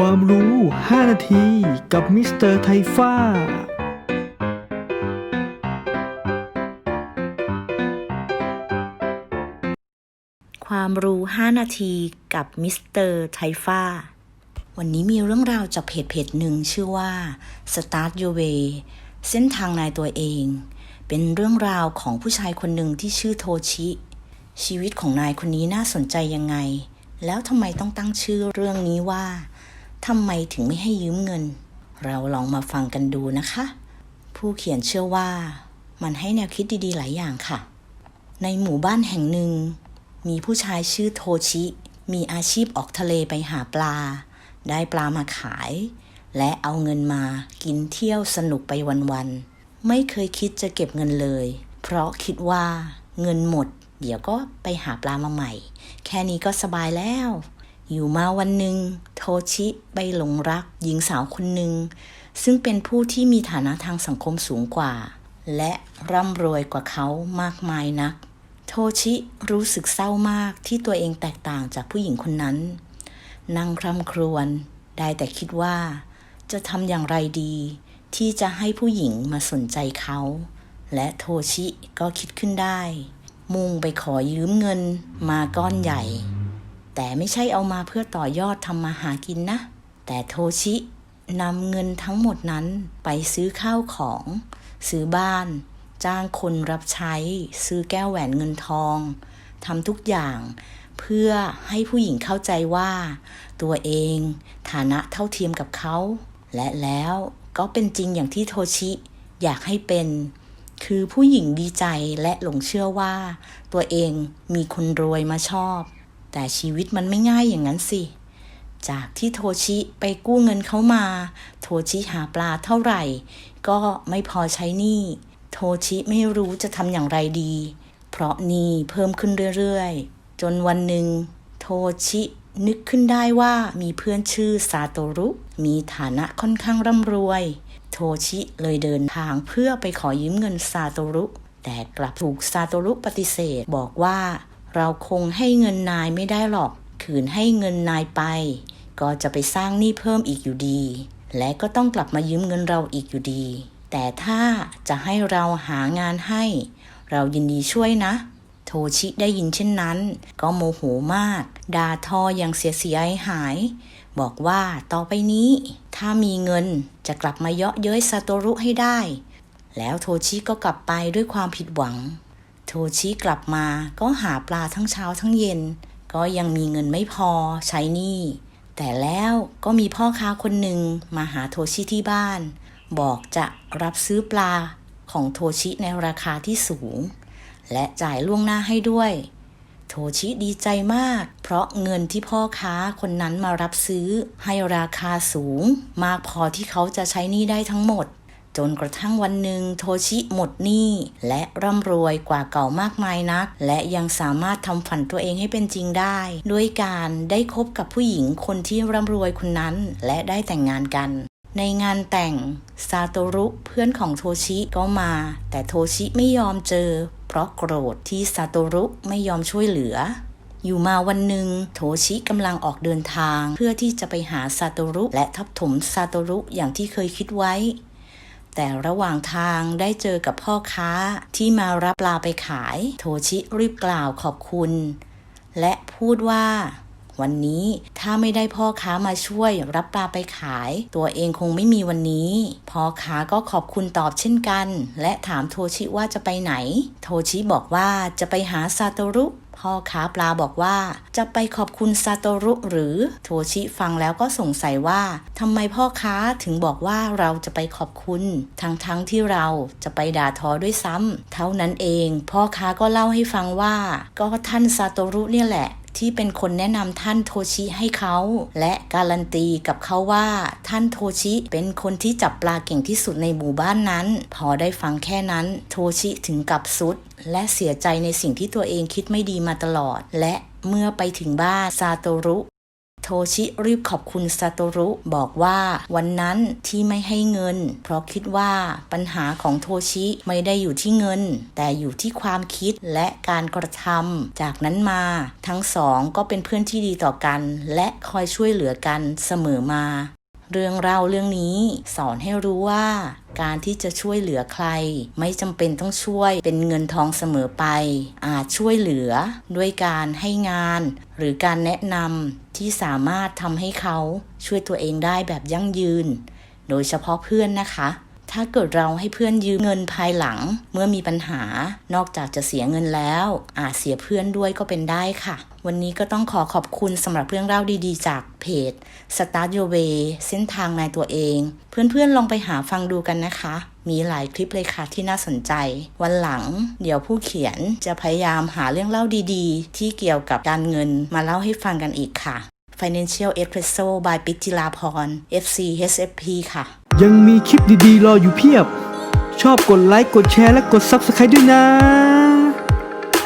ความรู้ 5 นาที กับมิสเตอร์ไทฟ้า ความรู้ 5 นาทีกับมิสเตอร์ไทฟ้า วันนี้มีเรื่องราวจากเพจเพจหนึ่งชื่อว่า Start Your Way เส้นทางนายตัวเอง เป็นเรื่องราวของผู้ชายคนหนึ่งที่ชื่อโทชิ ชีวิตของนายคนนี้น่าสนใจยังไงแล้วทำไมต้องตั้งชื่อเรื่องนี้ว่า ทำไมถึงไม่ให้ยืมเงิน เราลองมาฟังกันดูนะคะ ผู้เขียนเชื่อว่า มันให้แนวคิดดีๆ หลายอย่างค่ะ ในหมู่บ้านแห่งหนึ่ง มีผู้ชายชื่อโทชิ มีอาชีพออกทะเลไปหาปลา ได้ปลามาขาย และเอาเงินมากินเที่ยวสนุกไปวันๆ ไม่เคยคิดจะเก็บเงินเลย เพราะคิดว่าเงินหมด เดี๋ยวก็ไปหาปลามาใหม่ แค่นี้ก็สบายแล้ว อยู่มาวันหนึ่งโทชิไปหลงรักหญิงสาวคนหนึ่ง ซึ่งเป็นผู้ที่มีฐานะทางสังคมสูงกว่า และร่ำรวยกว่าเขามากมายนัก โทชิรู้สึกเศร้ามากที่ตัวเองแตกต่างจากผู้หญิงคนนั้น นั่งคร่ำครวญได้แต่คิดว่า จะทำอย่างไรดี ที่จะให้ผู้หญิงมาสนใจเขา และโทชิก็คิดขึ้นได้ มุ่งไปขอยืมเงินมาก้อนใหญ่ แต่ไม่ใช่เอามาเพื่อต่อยอดทำมาหากินนะ แต่โทชินำเงินทั้งหมดนั้นไปซื้อข้าวของ ซื้อบ้าน จ้างคนรับใช้ ซื้อแก้วแหวนเงินทองทำทุกอย่าง เพื่อให้ผู้หญิงเข้าใจว่า ตัวเองฐานะเท่าเทียมกับเขา และแล้วก็เป็นจริงอย่างที่โทชิ อยากให้เป็น คือผู้หญิงดีใจและหลงเชื่อว่า ตัวเองมีคนรวยมาชอบ แต่ชีวิตมันไม่ง่ายอย่างนั้นสิ จากที่โทชิไปกู้เงินเขามา โทชิหาปลาเท่าไหร่ ก็ไม่พอใช้หนี้ โทชิไม่รู้จะทำอย่างไรดี เพราะหนี้เพิ่มขึ้นเรื่อยๆ จนวันหนึ่งโทชินึกขึ้นได้ว่ามีเพื่อนชื่อซาโตรุ มีฐานะค่อนข้างร่ำรวย โทชิเลยเดินทางเพื่อไปขอยืมเงินซาโตรุ แต่กลับถูกซาโตรุปฏิเสธบอกว่า เราคงให้เงินนายไม่ได้หรอก ขืนให้เงินนายไป ก็จะไปสร้างหนี้เพิ่มอีกอยู่ดี และก็ต้องกลับมายืมเงินเราอีกอยู่ดี แต่ถ้าจะให้เราหางานให้ เรายินดีช่วยนะ โทชิได้ยินเช่นนั้น ก็โมโหมากด่าทออย่างเสียเสียหาย บอกว่าต่อไปนี้ ถ้ามีเงินจะกลับมาเยาะเย้ยซาโตรุให้ได้ แล้วโทชิก็กลับไปด้วยความผิดหวัง โทชิกลับมา ก็หาปลาทั้งเช้าทั้งเย็น ก็ยังมีเงินไม่พอใช้หนี้ แต่แล้วก็มีพ่อค้าคนหนึ่งมาหาโทชิที่บ้าน บอกจะรับซื้อปลาของโทชิในราคาที่สูง และจ่ายล่วงหน้าให้ด้วย โทชิดีใจมาก เพราะเงินที่พ่อค้าคนนั้นมารับซื้อให้ราคาสูง มากพอที่เขาจะใช้หนี้ได้ทั้งหมด จนกระทั่งวันหนึ่งโทชิหมดหนี้และร่ำรวยกว่าเก่ามากมายนัก และยังสามารถทำฝันตัวเองให้เป็นจริงได้ ด้วยการได้คบกับผู้หญิงคนที่ร่ำรวยคนนั้น และได้แต่งงานกันในงานแต่งซาโตรุเพื่อนของโทชิก็มา แต่โทชิไม่ยอมเจอ เพราะโกรธที่ซาโตรุไม่ยอมช่วยเหลือ อยู่มาวันหนึ่งโทชิกำลังออกเดินทาง เพื่อที่จะไปหาซาโตรุและทับถมซาโตรุอย่างที่เคยคิดไว้ แต่ระหว่างทางได้เจอกับพ่อค้าที่มารับปลาไปขาย โทชิรีบกล่าวขอบคุณ และพูดว่า วันนี้ถ้าไม่ได้พ่อค้ามาช่วยรับปลาไปขาย ตัวเองคงไม่มีวันนี้ พ่อค้าก็ขอบคุณตอบเช่นกัน และถามโทชิว่าจะไปไหน โทชิบอกว่าจะไปหาซาโตรุ พ่อค้าปลาบอกว่า จะไปขอบคุณซาโตรุหรือโทชิฟังแล้วก็สงสัยว่าทำไมพ่อค้าถึงบอกว่าเราจะไปขอบคุณ ทั้งๆทที่เราจะไปด่าทอด้วยซ้ำเท่านั้นเอง พ่อค้าก็เล่าให้ฟังว่า ก็ท่านซาโตรุเนี่ยแหละ ที่เป็นคนแนะนำท่านโทชิให้เขา และการันตีกับเขาว่าท่านโทชิเป็นคนที่จับปลาเก่งที่สุดในหมู่บ้านนั้น พอได้ฟังแค่นั้นโทชิถึงกับสุด และเสียใจในสิ่งที่ตัวเองคิดไม่ดีมาตลอด และเมื่อไปถึงบ้านซาโตรุ โทชิรีบขอบคุณซาโตรุบอกว่าวันนั้นที่ไม่ให้เงิน เพราะคิดว่าปัญหาของโทชิไม่ได้อยู่ที่เงิน แต่อยู่ที่ความคิดและการกระทำจากนั้นมา ทั้งสองก็เป็นเพื่อนที่ดีต่อกัน และคอยช่วยเหลือกันเสมอมา เรื่องเล่าเรื่องนี้ สอนให้รู้ว่าการที่จะช่วยเหลือใคร ไม่จำเป็นต้องช่วยเป็นเงินทองเสมอไป อาจช่วยเหลือด้วยการให้งาน หรือการแนะนำที่สามารถทำให้เขาช่วยตัวเองได้แบบยั่งยืน โดยเฉพาะเพื่อนนะคะ ถ้าเกิดเราให้เพื่อนยืมเงินภายหลัง เมื่อมีปัญหานอกจากจะเสียเงินแล้ว อาจเสียเพื่อนด้วยก็เป็นได้ค่ะ วันนี้ก็ต้องขอขอบคุณสำหรับเรื่องเล่าดีๆ จากเพจ Start Your Way เส้นทางนายตัวเอง เพื่อนๆลองไปหาฟังดูกันนะคะ มีหลายคลิปเลยค่ะที่น่าสนใจ วันหลัง เดี๋ยวผู้เขียนจะพยายามหาเรื่องเล่าดีๆ ที่เกี่ยวกับการเงินมาเล่าให้ฟังกันอีกค่ะ Financial Espresso by ปิจิลาพร FC HFP ค่ะ ยังมีคลิปดีๆ รออยู่เพียบ ชอบกดไลค์ กดแชร์ และกด Subscribe ด้วยนะ